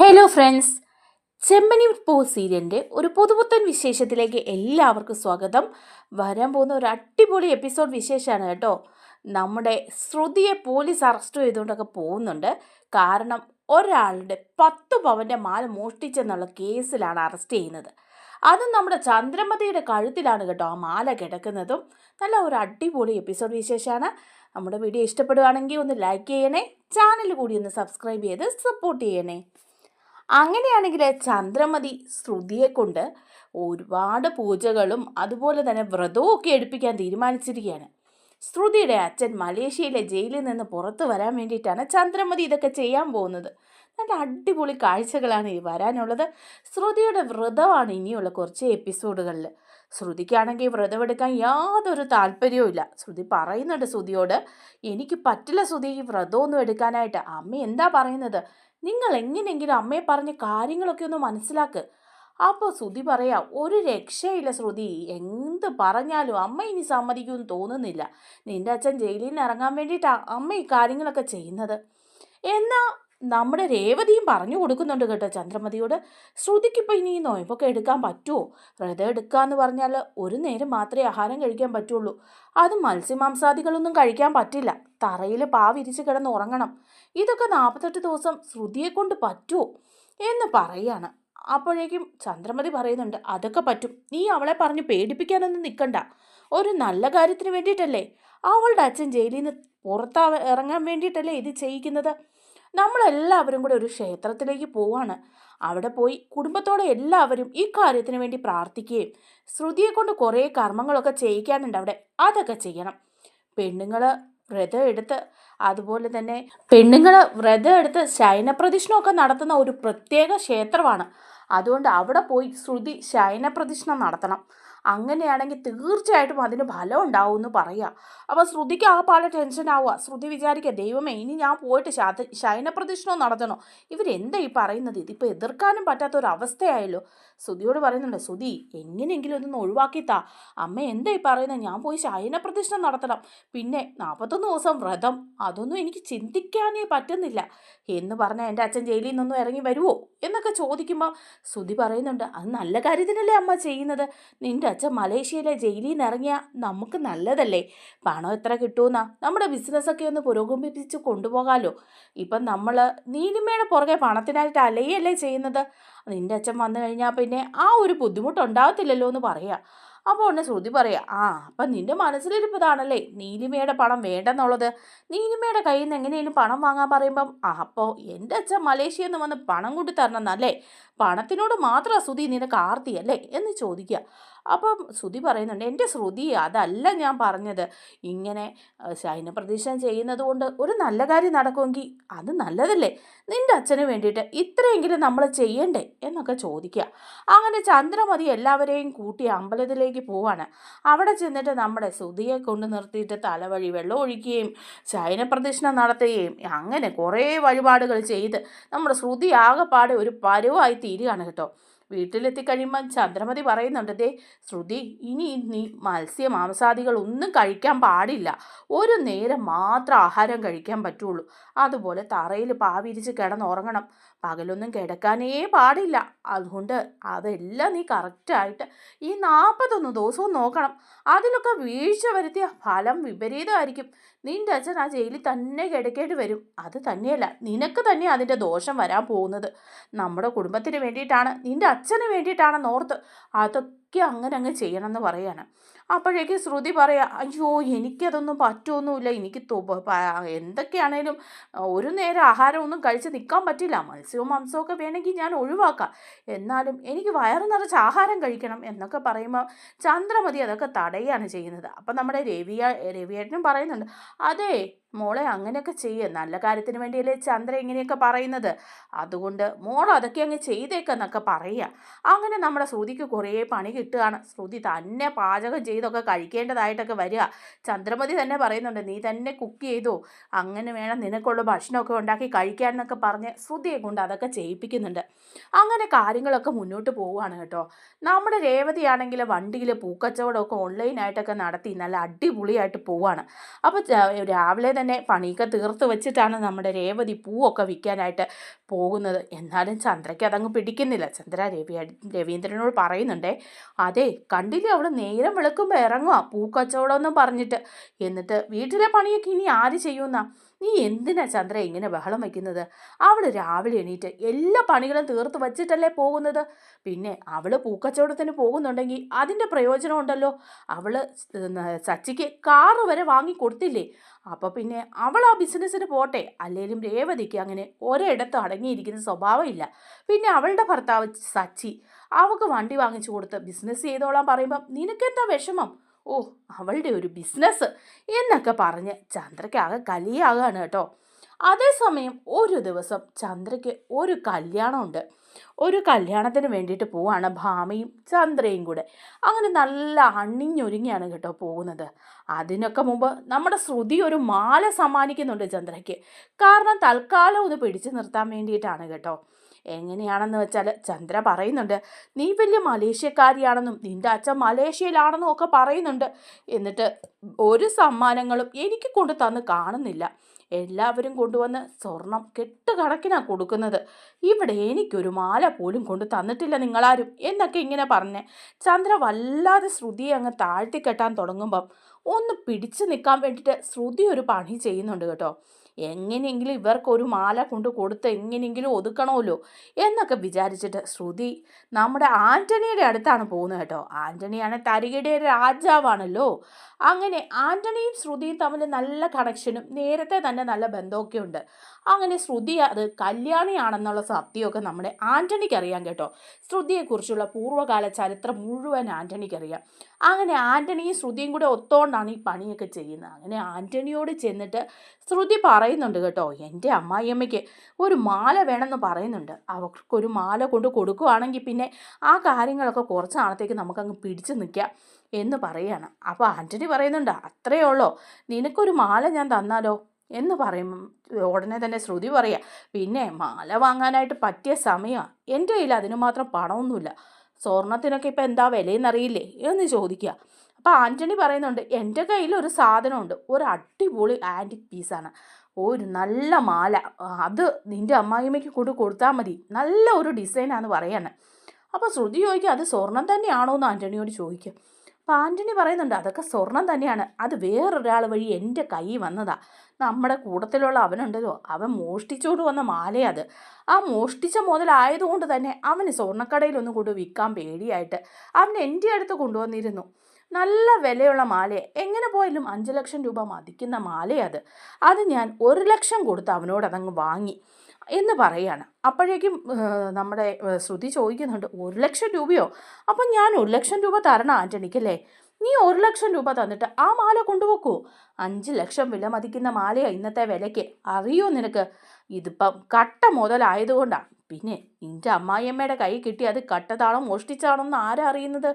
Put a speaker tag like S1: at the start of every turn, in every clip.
S1: Hello friends ചെമ്പനി പൂ സീരിയലിന്റെ ഒരു പുതുപുത്തൻ വിശേഷത്തിലേക്ക് എല്ലാവർക്കും സ്വാഗതം. വരാൻ പോകുന്ന ഒരു അടിപൊളി എപ്പിസോഡ് വിശേഷമാണ് കേട്ടോ. നമ്മുടെ ശ്രുതിയെ പോലീസ് അറസ്റ്റ് ചെയ്തുകൊണ്ടൊക്കെ പോകുന്നുണ്ട്. കാരണം ഒരാളുടെ പത്ത് പവന്റെ മാല മോഷ്ടിച്ചെന്നുള്ള കേസിലാണ് അറസ്റ്റ് ചെയ്യുന്നത്. അതും നമ്മുടെ ചന്ദ്രമതിയുടെ കഴുത്തിലാണ് കേട്ടോ ആ മാല കിടക്കുന്നതും. നല്ല ഒരു അടിപൊളി എപ്പിസോഡ് വിശേഷമാണ്. നമ്മുടെ വീഡിയോ ഇഷ്ടപ്പെടുകയാണെങ്കിൽ ഒന്ന് ലൈക്ക് ചെയ്യണേ. ചാനൽ കൂടി ഒന്ന് സബ്സ്ക്രൈബ് ചെയ്ത് സപ്പോർട്ട് ചെയ്യണേ. അങ്ങനെയാണെങ്കിൽ ചന്ദ്രമതി ശ്രുതിയെ കൊണ്ട് ഒരുപാട് പൂജകളും അതുപോലെ തന്നെ വ്രതവും ഒക്കെ എടുപ്പിക്കാൻ തീരുമാനിച്ചിരിക്കുകയാണ്. ശ്രുതിയുടെ അച്ഛൻ മലേഷ്യയിലെ ജയിലിൽ നിന്ന് പുറത്തു വരാൻ വേണ്ടിയിട്ടാണ് ചന്ദ്രമതി ഇതൊക്കെ ചെയ്യാൻ പോകുന്നത്. നല്ല അടിപൊളി കാഴ്ചകളാണ് ഈ വരാനുള്ളത്. ശ്രുതിയുടെ വ്രതമാണ് ഇനിയുള്ള കുറച്ച് എപ്പിസോഡുകളിൽ. ശ്രുതിക്കാണെങ്കിൽ വ്രതമെടുക്കാൻ യാതൊരു താല്പര്യവും ഇല്ല. ശ്രുതി പറയുന്നുണ്ട് ശ്രുതിയോട് എനിക്ക് പറ്റില്ല ശ്രുതി ഈ വ്രതമൊന്നും എടുക്കാനായിട്ട്. അമ്മ എന്താ പറയുന്നത്? നിങ്ങൾ എങ്ങനെയെങ്കിലും അമ്മയെ പറഞ്ഞ കാര്യങ്ങളൊക്കെ ഒന്ന് മനസ്സിലാക്ക്. അപ്പോൾ ശ്രുതി പറയാ ഒരു രക്ഷയില്ല ശ്രുതി. എന്ത് പറഞ്ഞാലും അമ്മ ഇനി സമ്മതിക്കുമെന്ന് തോന്നുന്നില്ല. നിന്റെ അച്ഛൻ ജയിലിൽ നിന്ന് ഇറങ്ങാൻ വേണ്ടിയിട്ടാണ് അമ്മ ഈ കാര്യങ്ങളൊക്കെ ചെയ്യുന്നത്. എന്നാ നമ്മുടെ രേവതിയും പറഞ്ഞു കൊടുക്കുന്നുണ്ട് കേട്ടോ ചന്ദ്രമതിയോട്. ശ്രുതിക്കിപ്പോൾ ഇനി ഈ നോയമ്പൊക്കെ എടുക്കാൻ പറ്റുമോ വ്രതം എടുക്കുക എന്ന് പറഞ്ഞാൽ ഒരു നേരം മാത്രമേ ആഹാരം കഴിക്കാൻ പറ്റുള്ളൂ. അത് മത്സ്യമാംസാദികളൊന്നും കഴിക്കാൻ പറ്റില്ല. തറയിൽ പാവിരിച്ച് കിടന്ന് ഉറങ്ങണം. ഇതൊക്കെ നാൽപ്പത്തെട്ട് ദിവസം ശ്രുതിയെ കൊണ്ട് പറ്റുമോ എന്ന് പറയാണ്. അപ്പോഴേക്കും ചന്ദ്രമതി പറയുന്നുണ്ട് അതൊക്കെ പറ്റും. നീ അവളെ പറഞ്ഞ് പേടിപ്പിക്കാനൊന്നും നിൽക്കണ്ട ഒരു നല്ല കാര്യത്തിന് വേണ്ടിയിട്ടല്ലേ? അവളുടെ അച്ഛൻ ജയിലിൽ നിന്ന് പുറത്താ ഇറങ്ങാൻ വേണ്ടിയിട്ടല്ലേ ഇത് ചെയ്യിക്കുന്നത്? നമ്മളെല്ലാവരും കൂടെ ഒരു ക്ഷേത്രത്തിലേക്ക് പോവാണ്. അവിടെ പോയി കുടുംബത്തോടെ എല്ലാവരും ഈ കാര്യത്തിന് വേണ്ടി പ്രാർത്ഥിക്കുകയും ശ്രുതിയെ കൊണ്ട് കുറേ കർമ്മങ്ങളൊക്കെ ചെയ്യിക്കാനുണ്ട് അവിടെ. അതൊക്കെ ചെയ്യണം. പെണ്ണുങ്ങൾ വ്രതം എടുത്ത് അതുപോലെ തന്നെ പെണ്ണുങ്ങൾ വ്രതം എടുത്ത് ശയനപ്രദക്ഷിണമൊക്കെ നടത്തുന്ന ഒരു പ്രത്യേക ക്ഷേത്രമാണ്. അതുകൊണ്ട് അവിടെ പോയി ശ്രുതി ശയനപ്രദക്ഷിണം നടത്തണം. അങ്ങനെയാണെങ്കിൽ തീർച്ചയായിട്ടും അതിന് ഫലം ഉണ്ടാവും എന്ന് പറയുക അപ്പോൾ ശ്രുതിക്ക് ടെൻഷൻ ആവുക. ശ്രുതി വിചാരിക്കുക ദൈവമേ ഇനി ഞാൻ പോയിട്ട് ശത ശയനപ്രദക്ഷിണം നടത്തണോ? ഇവരെന്താ ഈ പറയുന്നത്? ഇതിപ്പോൾ എതിർക്കാനും പറ്റാത്ത ഒരു അവസ്ഥയായല്ലോ ശ്രുതിയോട് പറയുന്നുണ്ട് ശ്രുതി എങ്ങനെയെങ്കിലും ഇതൊന്ന് ഒഴിവാക്കി താ. അമ്മ എന്താ ഈ പറയുന്നത്? ഞാൻ പോയി ശയനപ്രദക്ഷിണം നടത്തണം. പിന്നെ നാൽപ്പത്തൊന്ന് ദിവസം വ്രതം. അതൊന്നും എനിക്ക് ചിന്തിക്കാനേ പറ്റുന്നില്ല. എന്ന് പറഞ്ഞാൽ എന്റെ അച്ഛൻ ജയിലിൽ നിന്നൊന്നും ഇറങ്ങി വരുമോ എന്നൊക്കെ ചോദിക്കുമ്പോൾ ശ്രുതി പറയുന്നുണ്ട് അത് നല്ല കാര്യത്തിനല്ലേ അമ്മ ചെയ്യുന്നത്? നിന്റെ അച്ഛൻ മലേഷ്യയിലെ ജയിലിൽ നിന്ന് നമുക്ക് നല്ലതല്ലേ? പണം എത്ര കിട്ടുമെന്നാ നമ്മുടെ ബിസിനസ്സൊക്കെ ഒന്ന് പുരോഗമിപ്പിച്ച് കൊണ്ടുപോകാമല്ലോ ഇപ്പം നമ്മൾ നീലിമയുടെ പുറകെ പണത്തിനായിട്ട് അലയല്ലേ ചെയ്യുന്നത്? നിന്റെ അച്ഛൻ വന്നു കഴിഞ്ഞാൽ പിന്നെ ആ ഒരു ബുദ്ധിമുട്ടുണ്ടാകത്തില്ലല്ലോ എന്ന് പറയാം. അപ്പോൾ ഉടനെ ശ്രുതി പറയാം ആ അപ്പം നിന്റെ മനസ്സിലിരിപ്പതാണല്ലേ നീലിമയുടെ പണം വേണ്ടെന്നുള്ളത്? നീലിമയുടെ കയ്യിൽ നിന്ന് എങ്ങനെയെങ്കിലും പണം വാങ്ങാൻ പറയുമ്പം ആ അപ്പോൾ എന്റെ അച്ഛൻ മലേഷ്യയിൽ നിന്ന് വന്ന് പണം കൂട്ടി തരണം എന്നല്ലേ? പണത്തിനോട് മാത്രം ശ്രുതി നിനക്ക് ആർത്തിയല്ലേ? എന്ന് ചോദിക്കുക അപ്പം ശ്രുതി പറയുന്നുണ്ട് എന്റെ ശ്രുതി അതല്ല ഞാൻ പറഞ്ഞത്. ഇങ്ങനെ ശൈന ശയനപ്രദീക്ഷണം ചെയ്യുന്നത് കൊണ്ട് ഒരു നല്ല കാര്യം നടക്കുമെങ്കിൽ അത് നല്ലതല്ലേ? നിന്റെ അച്ഛന് വേണ്ടിയിട്ട് ഇത്രയെങ്കിലും നമ്മൾ ചെയ്യണ്ടേ? എന്നൊക്കെ ചോദിക്കുക. അങ്ങനെ ചന്ദ്രമതി എല്ലാവരെയും കൂട്ടി അമ്പലത്തിലേക്ക് പോവാണ്. അവിടെ ചെന്നിട്ട് നമ്മുടെ ശ്രുതിയെ കൊണ്ട് നിർത്തിയിട്ട് തലവഴി വെള്ളം ഒഴിക്കുകയും ശയനപ്രദക്ഷിണം നടത്തുകയും അങ്ങനെ കുറേ വഴിപാടുകൾ ചെയ്ത് നമ്മുടെ ശ്രുതി ആകെപ്പാടെ ഒരു പരുവായി തീരുകയാണ് കേട്ടോ. വീട്ടിലെത്തി കഴിയുമ്പോൾ ചന്ദ്രമതി പറയുന്നുണ്ട് ദേ ശ്രുതി ഇനി നീ മത്സ്യ മാംസാദികൾ ഒന്നും കഴിക്കാൻ പാടില്ല. ഒരു നേരം മാത്രം ആഹാരം കഴിക്കാൻ പറ്റുള്ളൂ. അതുപോലെ തറയിൽ പാവിരിച്ച് കിടന്നുറങ്ങണം. പകലൊന്നും കിടക്കാനേ പാടില്ല. അതുകൊണ്ട് അതെല്ലാം നീ കറക്റ്റായിട്ട് ഈ നാൽപ്പത്തൊന്ന് ദിവസവും നോക്കണം. അതിലൊക്കെ വീഴ്ച വരുത്തിയ ഫലം വിപരീതമായിരിക്കും. നിന്റെ അച്ഛൻ ആ ജയിലിൽ തന്നെ കിടക്കേണ്ടി വരും. അത് തന്നെയല്ല നിനക്ക് തന്നെ അതിന്റെ ദോഷം വരാൻ പോകുന്നത്. നമ്മുടെ കുടുംബത്തിന് വേണ്ടിയിട്ടാണ് നിന്റെ അച്ഛന് വേണ്ടിയിട്ടാണെന്ന് ഓർത്ത്. അതൊക്കെ അങ്ങനെ അങ്ങ് ചെയ്യണമെന്ന് പറയാണ്. അപ്പോഴേക്ക് ശ്രുതി പറയാം അയ്യോ എനിക്കതൊന്നും പറ്റുമൊന്നുമില്ല എനിക്ക് എന്തൊക്കെയാണേലും ഒരു നേരം ആഹാരമൊന്നും കഴിച്ച് നിൽക്കാൻ പറ്റില്ല. മത്സ്യവും മാംസവും ഒക്കെ വേണമെങ്കിൽ ഞാൻ ഒഴിവാക്കാം. എന്നാലും എനിക്ക് വയറ് നിറച്ച് ആഹാരം കഴിക്കണം എന്നൊക്കെ പറയുമ്പോൾ ചന്ദ്രമതി അതൊക്കെ തടയുകയാണ് ചെയ്യുന്നത്. അപ്പം നമ്മുടെ രവിയ രവിയേട്ടനും പറയുന്നുണ്ട് അതെ മോളെ അങ്ങനെയൊക്കെ ചെയ്യ്. നല്ല കാര്യത്തിന് വേണ്ടിയല്ലേ ചന്ദ്ര ഇങ്ങനെയൊക്കെ പറയുന്നത്. അതുകൊണ്ട് മോൾ അതൊക്കെ അങ്ങ് ചെയ്തേക്കെന്നൊക്കെ പറയുക അങ്ങനെ നമ്മുടെ ശ്രുതിക്ക് കുറേ പണി കിട്ടുകയാണ്. ശ്രുതി തന്നെ പാചകം ചെയ്തൊക്കെ കഴിക്കേണ്ടതായിട്ടൊക്കെ വരിക. ചന്ദ്രമതി തന്നെ പറയുന്നുണ്ട് നീ തന്നെ കുക്ക് ചെയ്തു? അങ്ങനെ വേണം നിനക്കുള്ള ഭക്ഷണമൊക്കെ ഉണ്ടാക്കി കഴിക്കാൻ എന്നൊക്കെ പറഞ്ഞ് ശ്രുതിയെ കൊണ്ട് അതൊക്കെ ചെയ്യിപ്പിക്കുന്നുണ്ട്. അങ്ങനെ കാര്യങ്ങളൊക്കെ മുന്നോട്ട് പോവുകയാണ് കേട്ടോ. നമ്മുടെ രേവതിയാണെങ്കിൽ വണ്ടിയിൽ പൂക്കച്ചവടമൊക്കെ ഓൺലൈനായിട്ടൊക്കെ നടത്തി നല്ല അടിപൊളിയായിട്ട് പോവുകയാണ്. അപ്പോൾ രാവിലെ തന്നെ പണിയൊക്കെ തീർത്ത് വെച്ചിട്ടാണ് നമ്മുടെ രേവതി പൂവൊക്കെ വിൽക്കാനായിട്ട് പോകുന്നത്. എന്നാലും ചന്ദ്രയ്ക്ക് അതങ്ങ് പിടിക്കുന്നില്ല. ചന്ദ്ര രവി രവീന്ദ്രനോട് പറയുന്നുണ്ടേ അതെ കണ്ടില്ലേ അവൾ നേരം വിളക്കുമ്പോൾ ഇറങ്ങുക പൂക്കച്ചവടം എന്നും പറഞ്ഞിട്ട്. എന്നിട്ട് വീട്ടിലെ പണിയൊക്കെ ഇനി ആര് ചെയ്യുമെന്നാ നീ എന്തിനാ ചന്ദ്ര ഇങ്ങനെ ബഹളം വയ്ക്കുന്നത് അവൾ രാവിലെ എണീറ്റ് എല്ലാ പണികളും തീർത്ത് വച്ചിട്ടല്ലേ പോകുന്നത്? പിന്നെ അവൾ പൂക്കച്ചവടത്തിന് പോകുന്നുണ്ടെങ്കിൽ അതിന്റെ പ്രയോജനം ഉണ്ടല്ലോ. അവൾ സച്ചിക്ക് കാറ് വരെ വാങ്ങി കൊടുത്തില്ലേ? അപ്പോൾ പിന്നെ അവൾ ആ ബിസിനസ്സിന് പോട്ടെ. അല്ലെങ്കിലും രേവതിക്ക് അങ്ങനെ ഒരിടത്ത് അടങ്ങിയിരിക്കുന്ന സ്വഭാവമില്ല. പിന്നെ അവളുടെ ഭർത്താവ് സച്ചി അവൾക്ക് വണ്ടി വാങ്ങിച്ചു കൊടുത്ത് ബിസിനസ് ചെയ്തോളാൻ പറയുമ്പം നിനക്കെന്താ വിഷമം? ഓ അവളുടെ ഒരു ബിസിനസ് എന്നൊക്കെ പറഞ്ഞ് ചന്ദ്രക്കാകെ കലിയാകാണ് കേട്ടോ. അതേസമയം ഒരു ദിവസം ചന്ദ്രയ്ക്ക് ഒരു കല്യാണമുണ്ട്. ഒരു കല്യാണത്തിന് വേണ്ടിയിട്ട് പോവാണ് ഭാമയും ചന്ദ്രയും കൂടെ. അങ്ങനെ നല്ല അണിഞ്ഞൊരുങ്ങിയാണ് കേട്ടോ പോകുന്നത്. അതിനൊക്കെ മുമ്പ് നമ്മുടെ ശ്രുതി ഒരു മാല സമ്മാനിക്കുന്നുണ്ട് ചന്ദ്രയ്ക്ക്. കാരണം തൽക്കാലം ഒന്ന് പിടിച്ചു നിർത്താൻ വേണ്ടിയിട്ടാണ് കേട്ടോ. എങ്ങനെയാണെന്ന് വെച്ചാൽ ചന്ദ്ര പറയുന്നുണ്ട് നീ വലിയ മലേഷ്യക്കാരിയാണെന്നും നിന്റെ അച്ഛൻ മലേഷ്യയിലാണെന്നും ഒക്കെ പറയുന്നുണ്ട്. എന്നിട്ട് ഒരു സമ്മാനങ്ങളും എനിക്ക് കൊണ്ട് തന്ന് കാണുന്നില്ല. എല്ലാവരും കൊണ്ടുവന്ന് സ്വർണം കെട്ടുകണക്കിനാണ് കൊടുക്കുന്നത്. ഇവിടെ എനിക്കൊരു മാല പോലും കൊണ്ട് തന്നിട്ടില്ല നിങ്ങളാരും എന്നൊക്കെ ഇങ്ങനെ പറഞ്ഞേ ചന്ദ്ര വല്ലാതെ ശ്രുതിയെ അങ്ങ് താഴ്ത്തിക്കെട്ടാൻ തുടങ്ങുമ്പം ഒന്ന് പിടിച്ചു നിൽക്കാൻ വേണ്ടിയിട്ട് ശ്രുതി ഒരു പണി ചെയ്യുന്നുണ്ട് കേട്ടോ. എങ്ങനെയെങ്കിലും ഇവർക്ക് ഒരു മാല കൊണ്ട് കൊടുത്ത് എങ്ങനെയെങ്കിലും ഒതുക്കണമല്ലോ എന്നൊക്കെ വിചാരിച്ചിട്ട് ശ്രുതി നമ്മുടെ ആന്റണിയുടെ അടുത്താണ് പോകുന്നത് കേട്ടോ. ആന്റണിയാണ് തരികയുടെ രാജാവാണല്ലോ. അങ്ങനെ ആന്റണിയും ശ്രുതിയും തമ്മിൽ നല്ല കണക്ഷനും നേരത്തെ തന്നെ നല്ല ബന്ധമൊക്കെ ഉണ്ട്. അങ്ങനെ ശ്രുതി അത് കല്യാണിയാണെന്നുള്ള സത്യമൊക്കെ നമ്മുടെ ആന്റണിക്ക് അറിയാം കേട്ടോ. ശ്രുതിയെക്കുറിച്ചുള്ള പൂർവകാല ചരിത്രം മുഴുവൻ ആന്റണിക്ക് അറിയാം. അങ്ങനെ ആന്റണിയും ശ്രുതിയും കൂടെ ഒത്തോണ്ടാണ് ഈ പണിയൊക്കെ ചെയ്യുന്നത്. അങ്ങനെ ആന്റണിയോട് ചെന്നിട്ട് ശ്രുതി പറയുന്നുണ്ട് കേട്ടോ. എന്റെ അമ്മായിയമ്മയ്ക്ക് ഒരു മാല വേണമെന്ന് പറയുന്നുണ്ട്. അവർക്കൊരു മാല കൊണ്ട് കൊടുക്കുകയാണെങ്കിൽ പിന്നെ ആ കാര്യങ്ങളൊക്കെ കുറച്ച് നാളത്തേക്ക് നമുക്കങ്ങ് പിടിച്ചു നിൽക്കാം എന്ന് പറയാണ്. അപ്പോൾ ആന്റണി പറയുന്നുണ്ട് അത്രയേ ഉള്ളോ. നിനക്കൊരു മാല ഞാൻ തന്നാലോ? എന്ന് പറയും ഉടനെ തന്നെ ശ്രുതി പറയുക പിന്നെ മാല വാങ്ങാനായിട്ട് പറ്റിയ സമയമാണ് എന്റെ കയ്യിൽ അതിന് മാത്രം പണമൊന്നുമില്ല. സ്വർണത്തിനൊക്കെ ഇപ്പം എന്താ വിലയെന്നറിയില്ലേ? എന്ന് ചോദിക്കുക. അപ്പോൾ ആന്റണി പറയുന്നുണ്ട് എന്റെ കയ്യിൽ ഒരു സാധനമുണ്ട്. ഒരു അടിപൊളി ആന്റിക് പീസാണ്. ഒരു നല്ല മാല. അത് നിന്റെ അമ്മായിമ്മയ്ക്ക് കൊണ്ട് കൊടുത്താൽ മതി. നല്ല ഒരു ഡിസൈനാന്ന് പറയാണ്. അപ്പോൾ ശ്രുതി ചോദിക്കുക അത് സ്വർണം തന്നെയാണോ? എന്ന് ആന്റണിയോട് ചോദിക്കുക അപ്പോൾ ആന്റണി പറയുന്നുണ്ട് അതൊക്കെ സ്വർണം തന്നെയാണ്. അത് വേറൊരാൾ വഴി എന്റെ കൈ വന്നതാ. നമ്മുടെ കൂട്ടത്തിലുള്ള അവനുണ്ടല്ലോ. അവൻ മോഷ്ടിച്ചുകൊണ്ട് വന്ന മാലയത് ആ മോഷ്ടിച്ച മുതലായതുകൊണ്ട് തന്നെ അവന് സ്വർണക്കടയിലൊന്നും കൊണ്ട് വിൽക്കാൻ പേടിയായിട്ട് അവൻ എന്റെ അടുത്ത് കൊണ്ടുവന്നിരുന്നു. നല്ല വിലയുള്ള മാലയെ. എങ്ങനെ പോയാലും അഞ്ച് ലക്ഷം രൂപ മതിക്കുന്ന മാലയത് അത്. ഞാൻ ഒരു ലക്ഷം കൊടുത്ത് അവനോട് അതങ്ങ് വാങ്ങി എന്ന് പറയാണ്. അപ്പോഴേക്കും നമ്മുടെ ശ്രുതി ചോദിക്കുന്നുണ്ട് ഒരു ലക്ഷം രൂപയോ? അപ്പം ഞാൻ ഒരു ലക്ഷം രൂപ തരണം ആന്റണിക്കല്ലേ നീ ഒരു ലക്ഷം രൂപ തന്നിട്ട് ആ മാല കൊണ്ടുപോക്കൂ അഞ്ച് ലക്ഷം വില മതിക്കുന്ന മാലയാണ് ഇന്നത്തെ വിലയ്ക്ക്. അറിയോ നിനക്ക്? ഇതിപ്പം കട്ട മുതലായതുകൊണ്ടാണ് പിന്നെ നിന്റെ അമ്മായിയമ്മയുടെ കൈ കിട്ടി അത് കട്ടതാണോ മോഷ്ടിച്ചാണോ എന്ന് ആരാ അറിയുന്നത്?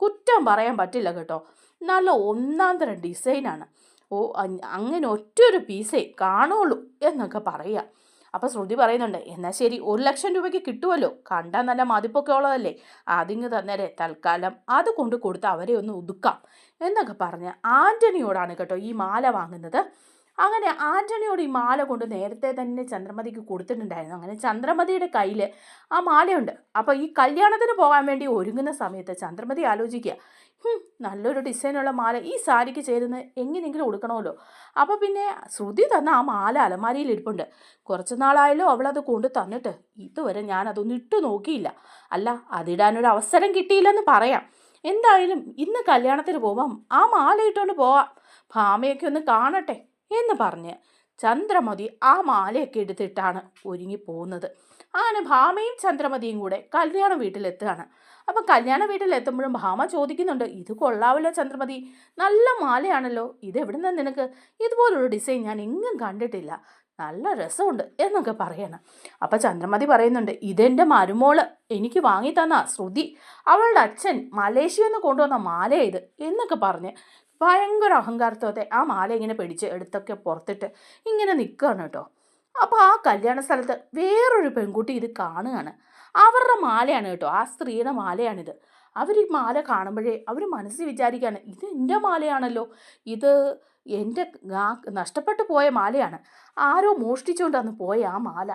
S1: കുറ്റം പറയാൻ പറ്റില്ല കേട്ടോ. നല്ല ഒന്നാം തരം ഡിസൈനാണ്. ഓ അങ്ങനെ ഒറ്റൊരു പീസേ കാണുള്ളൂ എന്നൊക്കെ പറയുക അപ്പോൾ ശ്രുതി പറയുന്നുണ്ട് എന്നാൽ ശരി ഒരു ലക്ഷം രൂപയ്ക്ക് കിട്ടുമല്ലോ കണ്ടാൽ നല്ല മതിപ്പൊക്കെ ഉള്ളതല്ലേ. അതിങ്ങ് തന്നേരെ. തൽക്കാലം അത് കൊണ്ട് കൊടുത്ത് അവരെ ഒന്ന് ഒതുക്കാം. എന്നൊക്കെ പറഞ്ഞ് ആന്റണിയോടാണ് കേട്ടോ ഈ മാല വാങ്ങുന്നത്. അങ്ങനെ ആന്റണിയോട് ഈ മാല കൊണ്ട് നേരത്തെ തന്നെ ചന്ദ്രമതിക്ക് കൊടുത്തിട്ടുണ്ടായിരുന്നു. അങ്ങനെ ചന്ദ്രമതിയുടെ കയ്യിൽ ആ മാലയുണ്ട്. അപ്പോൾ ഈ കല്യാണത്തിന് പോകാൻ വേണ്ടി ഒരുങ്ങുന്ന സമയത്ത് ചന്ദ്രമതി ആലോചിക്കുക. നല്ലൊരു ഡിസൈനുള്ള മാല. ഈ സാരിക്ക് ചേരുന്ന എങ്ങനെയെങ്കിലും കൊടുക്കണമല്ലോ അപ്പോൾ പിന്നെ ശ്രുതി തന്ന ആ മാല അലമാരിയിൽ ഇരിപ്പുണ്ട്. കുറച്ച് നാളായാലും അവളത് കൊണ്ട് തന്നിട്ട്. ഇതുവരെ ഞാൻ അതൊന്നും ഇട്ടു നോക്കിയില്ല. അല്ല അതിടാനൊരു അവസരം കിട്ടിയില്ലെന്ന് പറയാം. എന്തായാലും ഇന്ന് കല്യാണത്തിന് പോവാം ആ മാല ഇട്ടുകൊണ്ട് പോവാം. ഭാമയൊക്കെ ഒന്ന് കാണട്ടെ. എന്ന് പറഞ്ഞ് ചന്ദ്രമതി ആ മാലയൊക്കെ എടുത്തിട്ടാണ് ഒരുങ്ങി പോകുന്നത്. അങ്ങനെ ഭാമയും ചന്ദ്രമതിയും കൂടെ കല്യാണ വീട്ടിലെത്തുകയാണ്. അപ്പം കല്യാണ വീട്ടിലെത്തുമ്പോഴും ഭാമ ചോദിക്കുന്നുണ്ട് ഇത് കൊള്ളാവല്ലോ ചന്ദ്രമതി. നല്ല മാലയാണല്ലോ. ഇത് എവിടെ നിന്ന് നിനക്ക്? ഇതുപോലൊരു ഡിസൈൻ ഞാൻ എങ്ങും കണ്ടിട്ടില്ല. നല്ല രസമുണ്ട് എന്നൊക്കെ പറയണം. അപ്പം ചന്ദ്രമതി പറയുന്നുണ്ട് ഇതെന്റെ മരുമോൾ. എനിക്ക് വാങ്ങി തന്ന ശ്രുതി. അവളുടെ അച്ഛൻ മലേഷ്യന്ന് കൊണ്ടുവന്ന മാല ഇത് എന്നൊക്കെ പറഞ്ഞ് ഭയങ്കര അഹങ്കാരത്തോടെ ആ മാല ഇങ്ങനെ പിടിച്ച് എടുത്തൊക്കെ പുറത്തിട്ട് ഇങ്ങനെ നിൽക്കുകയാണ് കേട്ടോ. അപ്പോൾ ആ കല്യാണ സ്ഥലത്ത് വേറൊരു പെൺകുട്ടി ഇത് കാണുകയാണ്. അവരുടെ മാലയാണ് കേട്ടോ ആ സ്ത്രീയുടെ മാലയാണിത്. അവർ ഈ മാല കാണുമ്പോഴേ അവർ മനസ്സിൽ വിചാരിക്കുകയാണ് ഇത് എന്റെ മാലയാണല്ലോ ഇത് എന്റെ നഷ്ടപ്പെട്ടു പോയ മാലയാണ്. ആരോ മോഷ്ടിച്ചുകൊണ്ടാണ് പോയ ആ മാല.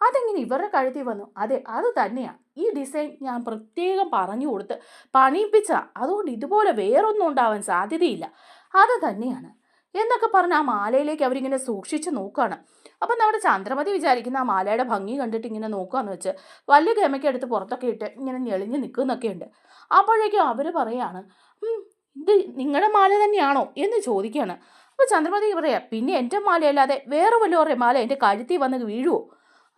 S1: അതെങ്ങനെ ഇവരുടെ കഴുത്തിൽ വന്നു? അതെ അത് തന്നെയാണ് ഈ ഡിസൈൻ ഞാൻ പ്രത്യേകം പറഞ്ഞു കൊടുത്ത് പണിയിപ്പിച്ച അതുകൊണ്ട് ഇതുപോലെ വേറൊന്നും ഉണ്ടാവാൻ സാധ്യതയില്ല. അത് തന്നെയാണ്. എന്നൊക്കെ പറഞ്ഞ് ആ മാലയിലേക്ക് അവരിങ്ങനെ സൂക്ഷിച്ച് നോക്കുകയാണ് അപ്പം നമ്മുടെ ചന്ദ്രമതി വിചാരിക്കുന്ന ആ മാലയുടെ ഭംഗി കണ്ടിട്ട് ഇങ്ങനെ നോക്കുകയെന്ന് വെച്ച് വലിയ ഗമയ്ക്ക് എടുത്ത് പുറത്തൊക്കെ ഇട്ട് ഇങ്ങനെ ഞെളിഞ്ഞ് നിൽക്കുന്നൊക്കെ ഉണ്ട്. അപ്പോഴേക്കും അവർ പറയാണ് ഇത് നിങ്ങളുടെ മാല തന്നെയാണോ? എന്ന് ചോദിക്കുകയാണ് അപ്പോൾ ചന്ദ്രമതി പറയാം പിന്നെ എന്റെ മാലയല്ലാതെ വേറെ വല്ലവരുടെ മാല എന്റെ കഴുത്തിൽ വന്ന് വീഴുവോ?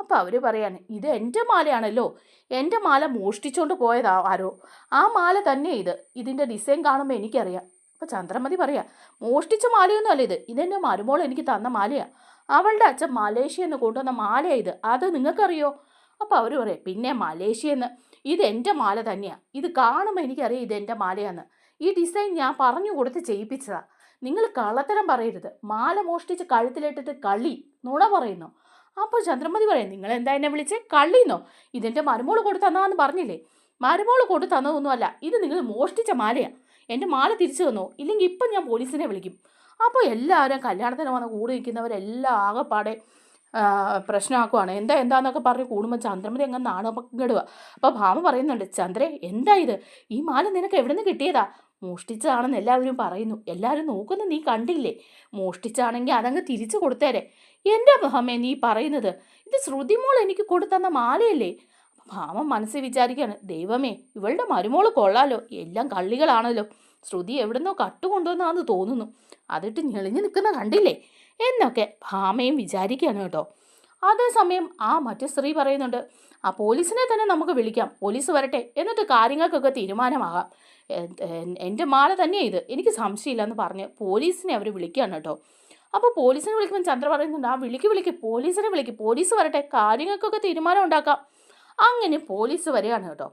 S1: അപ്പോൾ അവർ പറയാണ് ഇത് എന്റെ മാലയാണല്ലോ. എന്റെ മാല മോഷ്ടിച്ചുകൊണ്ട് പോയതാ ആരോ. ആ മാല തന്നെ ഇത്. ഇതിന്റെ ഡിസൈൻ കാണുമ്പോൾ എനിക്കറിയാം. അപ്പോൾ ചന്ദ്രമതി പറയാ മോഷ്ടിച്ച മാലയൊന്നും അല്ല ഇത് ഇതെന്റെ മരുമോൾ എനിക്ക് തന്ന മാലയാണ് അവളുടെ അച്ഛൻ മലേഷ്യയിൽ കൊണ്ടുവന്ന മാലയാണ് ഇത്. അത് നിങ്ങൾക്കറിയോ? അപ്പോൾ അവർ പറയാം പിന്നെ മലേഷ്യയിൽ ഇത് എന്റെ മാല തന്നെയാണ് ഇത് കാണുമ്പോൾ എനിക്കറിയാം എന്റെ മാലയാണ് ഈ ഡിസൈൻ ഞാൻ പറഞ്ഞു കൊടുത്ത് ചെയ്യിപ്പിച്ചതാ. നിങ്ങൾ കള്ളത്തരം പറയരുത്. മാല മോഷ്ടിച്ച് കഴുത്തിലിട്ടിട്ട് കളി നുണ പറയുന്നു. അപ്പോൾ ചന്ദ്രമതി പറയും നിങ്ങൾ എന്താ എന്നെ വിളിച്ച്? കള്ളിന്നോ? ഇതെന്റെ മരുമോൾ കൊടുത്ത് തന്നാന്ന് പറഞ്ഞില്ലേ? മരുമോൾ കൊടുത്ത് തന്നതൊന്നുമല്ല ഇത് നിങ്ങൾ മോഷ്ടിച്ച മാലയാണ് എന്റെ മാല തിരിച്ചു തന്നോ? ഇല്ലെങ്കിൽ ഇപ്പം ഞാൻ പോലീസിനെ വിളിക്കും. അപ്പോൾ എല്ലാവരും കല്യാണത്തിന് വന്ന് കൂടി നിൽക്കുന്നവരെല്ലാം ആകെപ്പാടെ പ്രശ്നമാക്കുവാണ്. എന്താ എന്താന്നൊക്കെ പറഞ്ഞ് കൂടുമ്പോൾ ചന്ദ്രമതി അങ്ങ് നാണപങ്കിടുക അപ്പോൾ ഭാമ പറയുന്നുണ്ട് ചന്ദ്രേ എന്താ ഇത്? ഈ മാല നിനക്ക് എവിടെ നിന്ന് കിട്ടിയതാ? മോഷ്ടിച്ചതാണെന്ന് എല്ലാവരും പറയുന്നു. എല്ലാവരും നോക്കുന്ന നീ കണ്ടില്ലേ? മോഷ്ടിച്ചാണെങ്കിൽ അതങ്ങ് തിരിച്ചു കൊടുത്തേരെ. എന്റെ ഭാമേ നീ പറയുന്നത്. ഇത് ശ്രുതിമോൾ എനിക്ക് കൊടുത്തന്ന മാലയല്ലേ? ഭാമ മനസ്സിൽ വിചാരിക്കുകയാണ് ദൈവമേ ഇവളുടെ മരുമോൾ കൊള്ളാലോ. എല്ലാം കള്ളികളാണല്ലോ. ശ്രുതി എവിടുന്നോ കട്ടുകൊണ്ടുവന്നാന്ന് തോന്നുന്നു. അതിട്ട് ഞെളിഞ്ഞു നിൽക്കുന്ന കണ്ടില്ലേ? എന്നൊക്കെ ഭാമയും വിചാരിക്കുകയാണ് കേട്ടോ. അതേസമയം ആ മറ്റു സ്ത്രീ പറയുന്നുണ്ട് ആ പോലീസിനെ തന്നെ നമുക്ക് വിളിക്കാം. പോലീസ് വരട്ടെ എന്നിട്ട് കാര്യങ്ങൾക്കൊക്കെ തീരുമാനമാകാം. എന്റെ മാല തന്നെയാണ് ഇത്. എനിക്ക് സംശയമില്ല എന്ന് പറഞ്ഞ് പോലീസിനെ അവർ വിളിക്കുകയാണ് കേട്ടോ. അപ്പോൾ പോലീസിനെ വിളിക്കുമ്പോൾ ചന്ദ്ര പറയുന്നുണ്ട് ആ വിളിക്ക് വിളിക്ക് പോലീസിനെ വിളിക്ക്. പോലീസ് വരട്ടെ കാര്യങ്ങൾക്കൊക്കെ തീരുമാനം ഉണ്ടാക്കാം. അങ്ങനെ പോലീസ് വരികയാണ് കേട്ടോ.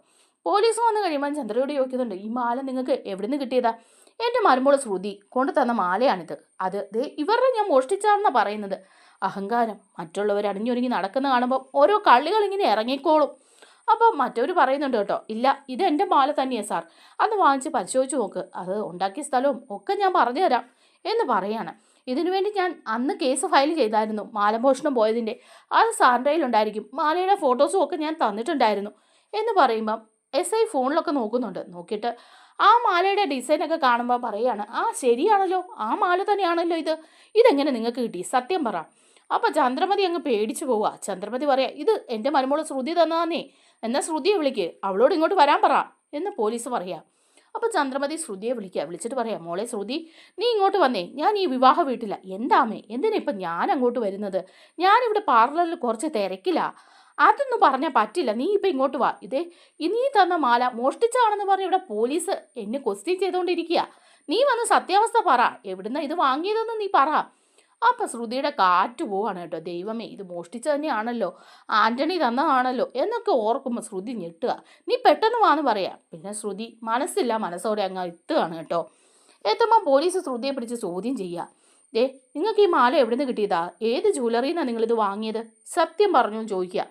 S1: പോലീസ് വന്നു കഴിയുമ്പോൾ ചന്ദ്രയോട് ചോദിക്കുന്നുണ്ട് ഈ മാല നിങ്ങൾക്ക് എവിടെ നിന്ന് കിട്ടിയതാ? എന്റെ മരുമോൾ ശ്രുതി കൊണ്ടു തന്ന മാലയാണിത്. അത് ദേ ഇവരുടെ ഞാൻ മോഷ്ടിച്ചാണെന്നാണ് പറയുന്നത്. അഹങ്കാരം. മറ്റുള്ളവർ അണിഞ്ഞൊരുങ്ങി നടക്കുന്ന കാണുമ്പോൾ ഓരോ കള്ളികൾ ഇങ്ങനെ ഇറങ്ങിക്കോളും. അപ്പോൾ മറ്റവർ പറയുന്നുണ്ട് കേട്ടോ ഇല്ല ഇത് എന്റെ മാല തന്നെയാണ് സാർ. അന്ന് വാങ്ങിച്ച് പരിശോധിച്ച് നോക്ക്. അത് ഉണ്ടാക്കിയ സ്ഥലവും ഒക്കെ ഞാൻ പറഞ്ഞു തരാം എന്ന് പറയാണ്. ഇതിനു വേണ്ടി ഞാൻ അന്ന് കേസ് ഫയൽ ചെയ്തായിരുന്നു മാലമോഷണം പോയതിന്റെ അത് സാറിന്റെ കയ്യിലുണ്ടായിരിക്കും. മാലയുടെ ഫോട്ടോസും ഒക്കെ ഞാൻ തന്നിട്ടുണ്ടായിരുന്നു എന്ന് പറയുമ്പം എസ് ഐ ഫോണിലൊക്കെ നോക്കുന്നുണ്ട്. നോക്കിയിട്ട് ആ മാലയുടെ ഡിസൈനൊക്കെ കാണുമ്പോൾ പറയാണ് ആ ശരിയാണല്ലോ. ആ മാല തന്നെയാണല്ലോ ഇത്. ഇതെങ്ങനെ നിങ്ങൾക്ക് കിട്ടി? സത്യം പറ. അപ്പോൾ ചന്ദ്രമതി അങ്ങ് പേടിച്ചു പോവുക. ചന്ദ്രമതി പറയാ ഇത് എന്റെ മരുമോൾ ശ്രുതി തന്നതാന്നേ എന്നാൽ ശ്രുതിയെ വിളിക്ക്. അവളോട് ഇങ്ങോട്ട് വരാൻ പറ. എന്ന് പോലീസ് പറയാ. അപ്പോൾ ചന്ദ്രമതി ശ്രുതിയെ വിളിക്കുക വിളിച്ചിട്ട് പറയാം മോളെ ശ്രുതി നീ ഇങ്ങോട്ട് വന്നേ. ഞാൻ ഈ വിവാഹ വീട്ടില. എന്താമേ എന്തിനാ ഇപ്പം ഞാൻ അങ്ങോട്ട് വരുന്നത്? ഞാനിവിടെ പാർലറിൽ കുറച്ച് തിരക്കില്ല അതൊന്നും പറഞ്ഞാൽ പറ്റില്ല. നീ ഇപ്പം ഇങ്ങോട്ട് വാ. ഇതേ നീ തന്ന മാല മോഷ്ടിച്ചാണെന്ന് പറഞ്ഞ് ഇവിടെ പോലീസ് എന്നെ ക്വസ്റ്റ്യൻ ചെയ്തുകൊണ്ടിരിക്കുക നീ വന്ന് സത്യാവസ്ഥ പറ. എവിടുന്ന ഇത് വാങ്ങിയതെന്ന് നീ പറ. അപ്പം ശ്രുതിയുടെ കാറ്റ് പോവാണ് കേട്ടോ. ദൈവമേ ഇത് മോഷ്ടിച്ച തന്നെയാണല്ലോ. ആന്റണി തന്നതാണല്ലോ എന്നൊക്കെ ഓർക്കുമ്പോൾ ശ്രുതി ഞെട്ടുക. നീ പെട്ടെന്ന് വാന്ന് പറയാം. പിന്നെ ശ്രുതി മനസ്സില്ല മനസ്സോടെ അങ്ങ് എത്തുകയാണ് കേട്ടോ. എത്തുമ്പോൾ പോലീസ് ശ്രുതിയെ പിടിച്ച് ചോദ്യം ചെയ്യുക ദേ നിങ്ങൾക്ക് ഈ മാല എവിടെ നിന്ന് കിട്ടിയതാ? ഏത് ജ്വല്ലറിന്നാണ് നിങ്ങളിത് വാങ്ങിയത്? സത്യം പറഞ്ഞു ചോദിക്കുക.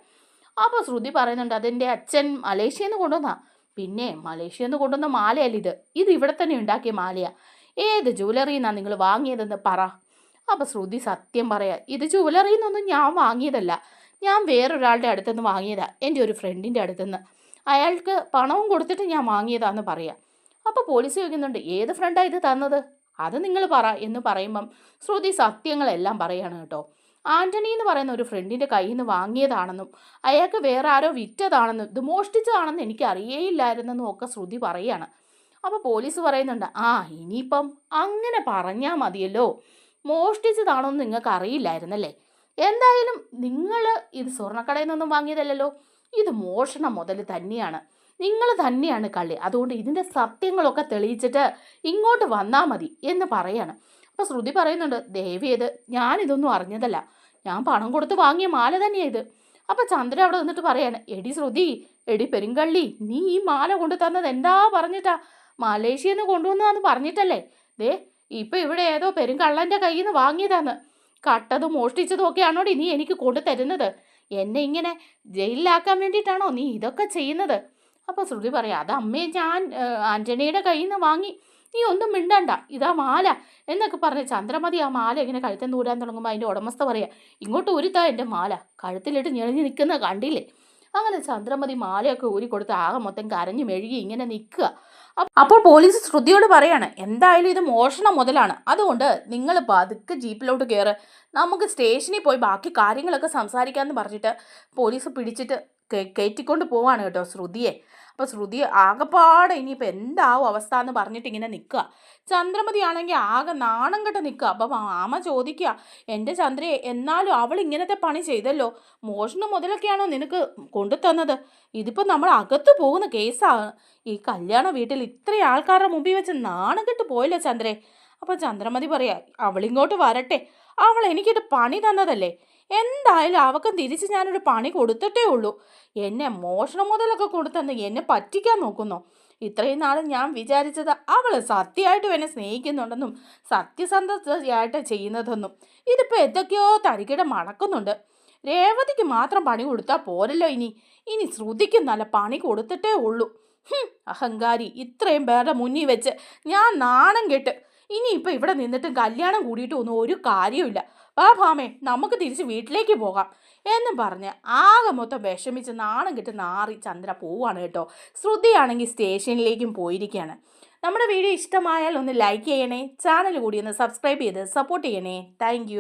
S1: അപ്പോൾ ശ്രുതി പറയുന്നുണ്ട് അതെന്റെ അച്ഛൻ മലേഷ്യയിൽ നിന്ന് കൊണ്ടുവന്നാ. പിന്നെ മലേഷ്യയിൽ നിന്ന് കൊണ്ടുവന്ന മാലയല്ല ഇത്? ഇത് ഇവിടെ തന്നെ ഉണ്ടാക്കിയ മാലയാ. ഏത് ജ്വല്ലറിയിൽ നിന്നാണ് നിങ്ങൾ വാങ്ങിയതെന്ന് പറ. അപ്പോൾ ശ്രുതി സത്യം പറയാ ഇത് ജുവലറിയിൽ നിന്നൊന്നും ഞാൻ വാങ്ങിയതല്ല. ഞാൻ വേറൊരാളുടെ അടുത്തുനിന്ന് വാങ്ങിയതാ എന്റെ ഒരു ഫ്രണ്ടിന്റെ അടുത്തുനിന്ന്. അയാൾക്ക് പണവും കൊടുത്തിട്ട് ഞാൻ വാങ്ങിയതാന്ന് പറയാം. അപ്പോൾ പോലീസ് ചോദിക്കുന്നുണ്ട് ഏത് ഫ്രണ്ടാണ് ഇത് തന്നത്? അത് നിങ്ങൾ പറ എന്ന് പറയുമ്പം ശ്രുതി സത്യങ്ങളെല്ലാം പറയാണ് കേട്ടോ. ആന്റണി എന്ന് പറയുന്ന ഒരു ഫ്രണ്ടിന്റെ കയ്യിൽ നിന്ന് വാങ്ങിയതാണെന്നും അയാൾക്ക് വേറെ ആരോ വിറ്റതാണെന്നും ഇത് മോഷ്ടിച്ചതാണെന്ന് എനിക്ക് അറിയേയില്ലായിരുന്നെന്നും ഒക്കെ ശ്രുതി പറയാണ്. അപ്പോൾ പോലീസ് പറയുന്നുണ്ട് ആ ഇനിയിപ്പം അങ്ങനെ പറഞ്ഞാൽ മതിയല്ലോ. മോഷ്ടിച്ചതാണോ എന്ന് നിങ്ങൾക്ക് അറിയില്ലായിരുന്നല്ലേ എന്തായാലും നിങ്ങൾ ഇത് സ്വർണക്കടയിൽ നിന്നൊന്നും വാങ്ങിയതല്ലല്ലോ. ഇത് മോഷണം മുതൽ തന്നെയാണ്. നിങ്ങൾ തന്നെയാണ് കള്ളി. അതുകൊണ്ട് ഇതിന്റെ സത്യങ്ങളൊക്കെ തെളിയിച്ചിട്ട് ഇങ്ങോട്ട് വന്നാൽ മതി എന്ന് പറയാണ്. അപ്പോൾ ശ്രുതി പറയുന്നുണ്ട് ദേവിയത് ഞാനിതൊന്നും അറിഞ്ഞതല്ല. ഞാൻ പണം കൊടുത്ത് വാങ്ങിയ മാല തന്നെയാണ് ഇത്. അപ്പോൾ ചന്ദ്രൻ അവിടെ നിന്നിട്ട് പറയാണ് എടി ശ്രുതി എടി പെരുങ്കള്ളി നീ ഈ മാല കൊണ്ടു തന്നത് എന്താ പറഞ്ഞിട്ടാ? മലേഷ്യന്ന് കൊണ്ടുവന്നതാന്ന് പറഞ്ഞിട്ടല്ലേ? ദേ ഇപ്പം ഇവിടെ ഏതോ പെരുങ്കള്ളന്റെ കയ്യിൽ നിന്ന് വാങ്ങിയതാന്ന്. കട്ടതും മോഷ്ടിച്ചതും ഒക്കെയാണോ നീ എനിക്ക് കൊണ്ടു തരുന്നത് എന്നെ ഇങ്ങനെ ജയിലിലാക്കാൻ വേണ്ടിയിട്ടാണോ നീ ഇതൊക്കെ ചെയ്യുന്നത്? അപ്പോൾ ശ്രുതി പറയാം അത് അമ്മയെ ഞാൻ ആന്റണിയുടെ കയ്യിൽ നിന്ന് വാങ്ങി. നീ ഒന്നും മിണ്ടണ്ട. ഇതാ മാല. എന്നൊക്കെ പറഞ്ഞ് ചന്ദ്രമതി ആ മാല ഇങ്ങനെ കഴുത്തിൽ തൂരാൻ തുടങ്ങുമ്പോൾ അതിന്റെ ഉടമസ്ഥ പറയാ ഇങ്ങോട്ട് ഒരുത്താ എന്റെ മാല. കഴുത്തിലിട്ട് ഞെളിഞ്ഞ് നിൽക്കുന്ന കണ്ടില്ലേ? അങ്ങനെ ചന്ദ്രമതി മാലയൊക്കെ ഊരി കൊടുത്ത് ആകെ മൊത്തം കരഞ്ഞു മെഴുകി ഇങ്ങനെ നിൽക്കുക. അപ്പോൾ പോലീസ് ശ്രുതിയോട് പറയാണ് എന്തായാലും ഇത് മോഷണം മുതലാണ്. അതുകൊണ്ട് നിങ്ങൾ പതുക്കെ ജീപ്പിലോട്ട് കയറ്. നമുക്ക് സ്റ്റേഷനിൽ പോയി ബാക്കി കാര്യങ്ങളൊക്കെ സംസാരിക്കാമെന്ന് പറഞ്ഞിട്ട് പോലീസ് പിടിച്ചിട്ട് കയറ്റിക്കൊണ്ട് പോവാണ് കേട്ടോ ശ്രുതിയെ. അപ്പോൾ ശ്രുതി ആകെപ്പാടെ ഇനിയിപ്പോൾ എന്താവും അവസ്ഥ എന്ന് പറഞ്ഞിട്ട് ഇങ്ങനെ നിൽക്കുക ചന്ദ്രമതി ആണെങ്കിൽ ആകെ നാണം കെട്ട് നിൽക്കുക അപ്പോൾ മാമ ചോദിക്കുക എന്റെ ചന്ദ്രയെ എന്നാലും അവൾ ഇങ്ങനത്തെ പണി ചെയ്തല്ലോ? മോഷണം മുതലൊക്കെയാണോ നിനക്ക് കൊണ്ടു തന്നത് ഇതിപ്പോൾ നമ്മൾ അകത്ത് പോകുന്ന കേസാണ് ഈ കല്യാണ വീട്ടിൽ ഇത്രയും ആൾക്കാരുടെ മുമ്പിൽ വെച്ച് നാണം കെട്ട് പോയല്ലോ ചന്ദ്രേ. അപ്പോൾ ചന്ദ്രമതി പറയാ അവളിങ്ങോട്ട് വരട്ടെ. അവൾ എനിക്കിട്ട് പണി തന്നതല്ലേ? എന്തായാലും അവക്ക് തിരിച്ച് ഞാനൊരു പണി കൊടുത്തിട്ടേ ഉള്ളൂ. എന്നെ മോഷണം മുതലൊക്കെ കൊടുത്തന്ന് എന്നെ പറ്റിക്കാൻ നോക്കുന്നു. ഇത്രയും നാൾ ഞാൻ വിചാരിച്ചത് അവൾ സത്യമായിട്ടും എന്നെ സ്നേഹിക്കുന്നുണ്ടെന്നും സത്യസന്ധതയായിട്ട് ചെയ്യുന്നതെന്നും. ഇതിപ്പോൾ എന്തൊക്കെയോ തരികിട മണക്കുന്നുണ്ട്. രേവതിക്ക് മാത്രം പണി കൊടുത്താൽ പോരല്ലോ ഇനി. ഇനി ശ്രുതിക്ക് നല്ല പണി കൊടുത്തിട്ടേ ഉള്ളൂ. അഹങ്കാരി ഇത്രയും പേരുടെ മുന്നിൽ വെച്ച് ഞാൻ നാണം കെട്ട്. ഇനിയിപ്പോൾ ഇവിടെ നിന്നിട്ടും കല്യാണം കൂടിയിട്ടും ഒന്നും ഒരു കാര്യമില്ല വാ ഭാമേ നമുക്ക് തിരിച്ച് വീട്ടിലേക്ക് പോകാം എന്നും പറഞ്ഞ് ആകെ മൊത്തം വിഷമിച്ച് നാണം കിട്ടി നാറി ചന്ദ്ര പോവാണ് കേട്ടോ. ശ്രുതിയാണെങ്കിൽ സ്റ്റേഷനിലേക്കും പോയിരിക്കുകയാണ്. നമ്മുടെ വീഡിയോ ഇഷ്ടമായാൽ ഒന്ന് ലൈക്ക് ചെയ്യണേ ചാനൽ കൂടി ഒന്ന് സബ്സ്ക്രൈബ് ചെയ്ത് സപ്പോർട്ട് ചെയ്യണേ. താങ്ക്